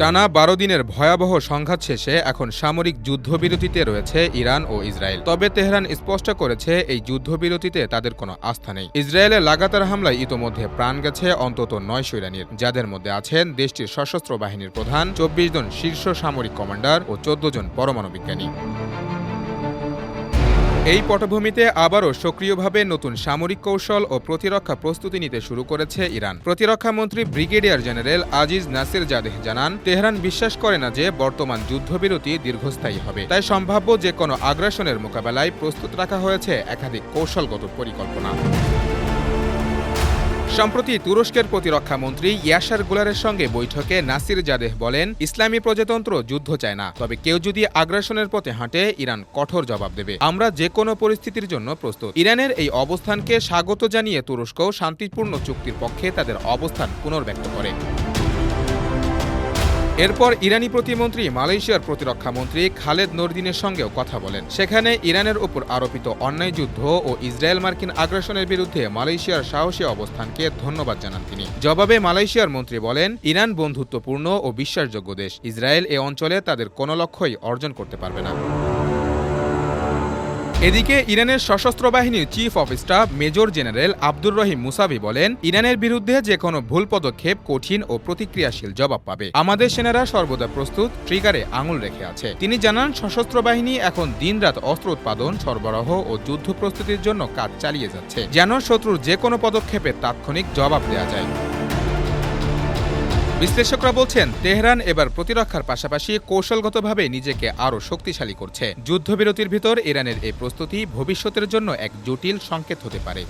টানা বারো দিনের ভয়াবহ সংঘাত শেষে এখন সামরিক যুদ্ধবিরতিতে রয়েছে ইরান ও ইসরায়েল। তবে তেহরান স্পষ্ট করেছে এই যুদ্ধবিরতিতে তাদের কোনো আস্থা নেই। ইসরায়েলের লাগাতার হামলায় ইতোমধ্যে প্রাণ গেছে অন্তত নয়শো ইরানির যাদের মধ্যে আছেন দেশটির সশস্ত্র বাহিনীর প্রধান, চব্বিশ জন শীর্ষ সামরিক কমান্ডার ও চোদ্দ জন পরমাণু বিজ্ঞানী। এই পটভূমিতে আবারও সক্রিয়ভাবে নতুন সামরিক কৌশল ও প্রতিরক্ষা প্রস্তুতি নিতে শুরু করেছে ইরান। প্রতিরক্ষা মন্ত্রী brigadier general Aziz Nasirzadeh জানান, তেহরান বিশ্বাস করে না যে বর্তমান যুদ্ধবিরতি দীর্ঘস্থায়ী হবে। তাই সম্ভাব্য যে কোনো আগ্রাসনের মোকাবেলায় প্রস্তুত রাখা হয়েছে একাধিক কৌশলগত পরিকল্পনা। সম্প্রতি তুরস্কের প্রতিরক্ষা মন্ত্রী ইয়াসার গুলারের সঙ্গে বৈঠকে নাসির জাদেহ বলেন, ইসলামী প্রজাতন্ত্র যুদ্ধ চায় না, তবে কেউ যদি আগ্রাসনের পথে হাঁটে, ইরান কঠোর জবাব দেবে। আমরা যে কোনো পরিস্থিতির জন্য প্রস্তুত। ইরানের এই অবস্থানকে স্বাগত জানিয়ে তুরস্ক শান্তিপূর্ণ চুক্তির পক্ষে তাদের অবস্থান পুনর্ব্যক্ত করে। এরপর ইরানি প্রতিমন্ত্রী, মালয়েশিয়ার প্রতিরক্ষা মন্ত্রী খালেদ নরদিনের সঙ্গেও কথা বলেন। সেখানে ইরানের উপর আরোপিত অন্যায় যুদ্ধ ও ইসরায়েল মার্কিন আগ্রাসনের বিরুদ্ধে মালয়েশিয়ার সাহসী অবস্থানকে ধন্যবাদ জানান তিনি। জবাবে মালয়েশিয়ার মন্ত্রী বলেন, ইরান বন্ধুত্বপূর্ণ ও বিশ্বাসযোগ্য দেশ। ইসরায়েল এ অঞ্চলে তাদের কোনো লক্ষ্যই অর্জন করতে পারবে না। এদিকে ইরানের সশস্ত্র বাহিনীর chief of staff major general Abdur Rahim Mousavi বলেন, ইরানের বিরুদ্ধে যে কোনো ভুল পদক্ষেপ কঠিন ও প্রতিক্রিয়াশীল জবাব পাবে। আমাদের সেনারা সর্বদা প্রস্তুত, ট্রিগারে আঙুল রেখে আছে। তিনি জানান, সশস্ত্র বাহিনী এখন দিনরাত অস্ত্র উৎপাদন, সরবরাহ ও যুদ্ধ প্রস্তুতির জন্য কাজ চালিয়ে যাচ্ছে, যেন শত্রুর যে কোনো পদক্ষেপের তাৎক্ষণিক জবাব দেওয়া যায়। বিশ্লেষকরা বলছেন, তেহরান এবার প্রতিরক্ষার পাশাপাশি কৌশলগতভাবে নিজেকে আরও শক্তিশালী করছে। যুদ্ধবিরতির ভিতর ইরানের এই প্রস্তুতি ভবিষ্যতের জন্য এক জটিল সংকেত হতে পারে।